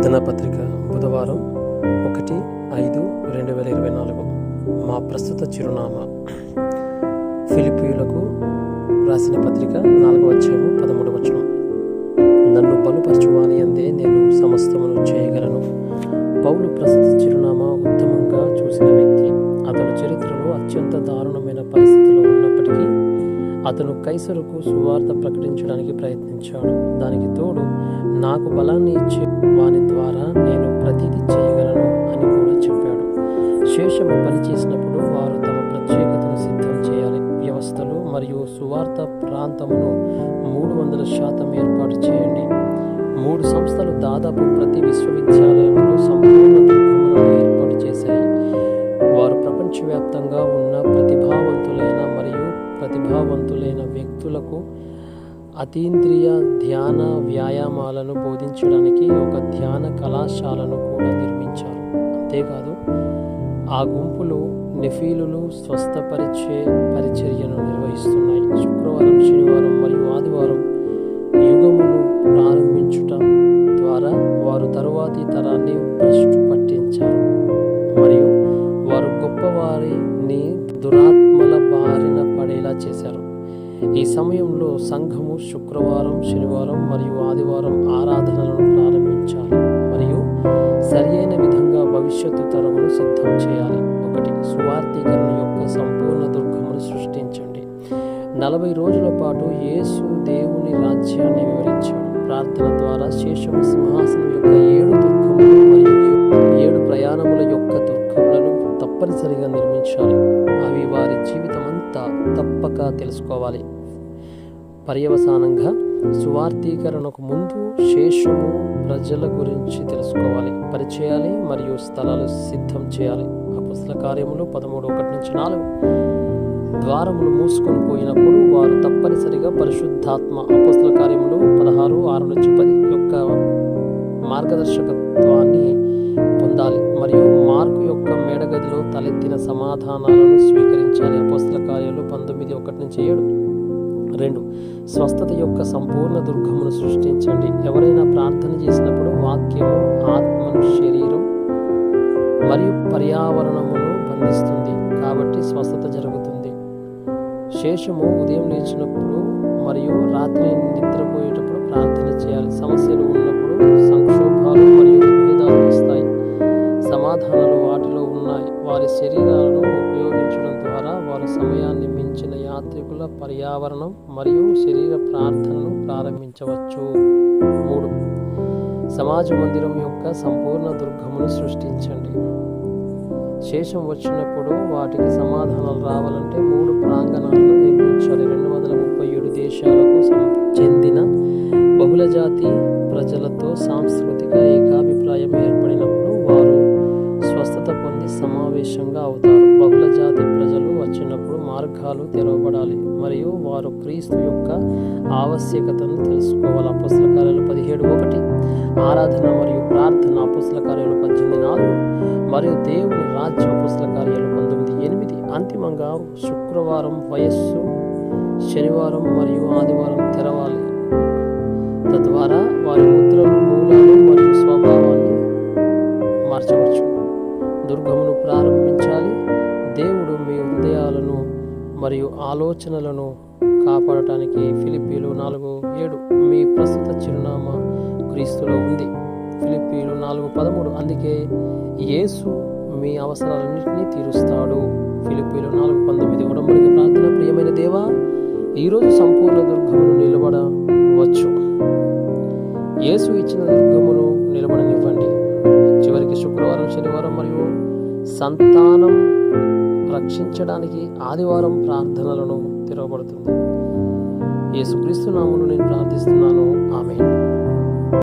ప్రార్థనా పత్రిక బుధవారం ఒకటి ఐదు రెండు వేల ఇరవై నాలుగు. మా ప్రస్తుత చిరునామా. ఫిలిపియులకు రాసిన పత్రిక నాలుగవ అధ్యాయము పదమూడు వచనం. నన్ను బలుపరచువాని అందే నేను సమస్తమును చేయగలను. అతను కైసరుకు సువార్త ప్రకటించడానికి ప్రయత్నించాడు. దానికి తోడు నాకు బలాన్ని ఇచ్చే వాని ద్వారా నేను ప్రతిదీ చేయగలను అని కూడా చెప్పాడు. శేషము పనిచేసినప్పుడు వారు తమ ప్రత్యేకతను సిద్ధం చేయాలి. వ్యవస్థలు మరియు సువార్త ప్రాంతమును మూడు వందల శాతం ఏర్పాటు చేయండి. మూడు సంస్థలు దాదాపు ప్రతి విశ్వవిద్యాలయంలో సంపూర్ణ దుర్గములను ఏర్పాటు చేశాయి. వారు ప్రపంచవ్యాప్తంగా ఉన్న వ్యక్తులకు అతీంద్రియ ధ్యాన వ్యాయామాలను బోధించడానికి ఒక ధ్యాన కళాశాలను కూడా నిర్మించారు. అంతేకాదు ఆ గుంపులు నెఫీలులు స్వస్థపరిచే పరిచర్యను నిర్వహిస్తున్నాయి. శుక్రవారం శనివారం మరియు ఆదివారం యుగమును ప్రారంభించుట ద్వారా వారు తరువాతి తరాన్ని భ్రష్టు పట్టించారు. మరియు వారు గొప్పవారిని దురాత్మల బారిన పడేలా చేశారు. ఈ సమయంలో సంఘము శుక్రవారం శనివారం మరియు ఆదివారం ఆరాధనలను ప్రారంభించాలి మరియు సరియైన విధంగా భవిష్యత్తు తరమును సిద్ధం చేయాలి. ఒకటి సువార్థీకరణ యొక్క సంపూర్ణ దుర్గమును సృష్టించండి. నలభై రోజుల పాటు యేసు దేవుని రాజ్యాన్ని వివరించాడు. ప్రార్థన ద్వారా శేషము సింహాసనం యొక్క ఏడు దుర్గములు మరియు ఏడు ప్రయాణముల యొక్క దుర్గములను తప్పనిసరిగా నిర్మించాలి. అవి వారి జీవితం తప్పక తెలుసుకోవాలి. పర్యవసానంగా సువార్థీకరణకు ముందు శేషము ప్రజల గురించి తెలుసుకోవాలి. పరిచయాలి మరియు స్థలాలు సిద్ధం చేయాలి. అపుస్తల కార్యములు పదమూడు ఒకటి నుంచి నాలుగు. ద్వారములు మూసుకొని పోయినప్పుడు వారు తప్పనిసరిగా పరిశుద్ధాత్మ అపుస్తల కార్యములు పదహారు ఆరు నుంచి పది యొక్క మార్గదర్శకత్వాన్ని పొందాలి. మరియు మార్కు యొక్క మేడగదిలో తలెత్తిన సమాధానాలను స్వీకరించాలి. అపోస్తల కార్యాలు పంతొమ్మిది ఒకటి నుంచి ఏడు. రెండు. స్వస్థత యొక్క సంపూర్ణ దుర్గమును సృష్టించండి. ఎవరైనా ప్రార్థన చేసినప్పుడు వాక్యము ఆత్మను శరీరం మరియు పర్యావరణమును బంధిస్తుంది. కాబట్టి స్వస్థత జరుగుతుంది. శేషము ఉదయం లేచినప్పుడు మరియు రాత్రి నిద్రకు సాధనలు వాటిలో ఉన్నాయి. వారి శరీరాలను ఉపయోగించడం ద్వారా వారు సమయాన్ని మించిన యాత్రికుల పర్యావరణం మరియు శరీర ప్రార్థనను ప్రారంభించవచ్చు. మూడు. సమాజ మందిరం యొక్క సంపూర్ణ దుర్గమును సృష్టించండి. శేషం వచ్చినప్పుడు వాటికి సమాధానాలు రావాలంటే మూడు ప్రాంగణాలను నిర్మించాలి. రెండు వందల ముప్పై ఏడు దేశాలకు చెందిన బహుళజాతి ప్రజలతో సాంస్కృతిక ఏకాభిప్రాయం సమావేశంగా అవుతారు. బహుళజాతి ప్రజలు వచ్చినప్పుడు మార్గాలు తెరవబడాలి. మరియు వారు క్రీస్తు యొక్క ఆవశ్యకతను తెలుసుకోవాలి. అపుస్తల కార్యాలు పదిహేడు ఒకటి. ఆరాధన మరియు ప్రార్థన అపుస్తల కార్యాలు పద్దెనిమిది నాలుగు మరియు దేవుని రాజ్య అపుస్తల కార్యాలు పంతొమ్మిది ఎనిమిది. అంతిమంగా శుక్రవారం వయస్సు శనివారం మరియు ఆదివారం తెరవాలి. తద్వారా వారి ముద్రలు మూలాలు మరియు స్వభావాన్ని మార్చవచ్చు. దుర్గమును ప్రారంభించాలి. దేవుడు మీ హృదయాలను మరియు ఆలోచనలను కాపాడటానికి ఫిలిపీలు నాలుగు ఏడు మీ ప్రస్తుత చిరునామా క్రీస్తులో ఉంది. ఫిలిపీలు నాలుగు పదమూడు అందుకే యేసు మీ అవసరాలన్నింటినీ తీరుస్తాడు. ఫిలిపీలు నాలుగు పంతొమ్మిది ఉడంబడికి ప్రార్థన. ప్రియమైన దేవా ఈరోజు సంపూర్ణ దుర్గమును నిలబడవచ్చు. యేసు ఇచ్చిన దుర్గమును నిలబడనివ్వండి మనకి శుక్రవారం శనివారం మరియు సంతానం రక్షించడానికి ఆదివారం ప్రార్థనలను తెరవబడుతుంది. యేసుక్రీస్తు నామను నేను ప్రార్థిస్తున్నాను. ఆమె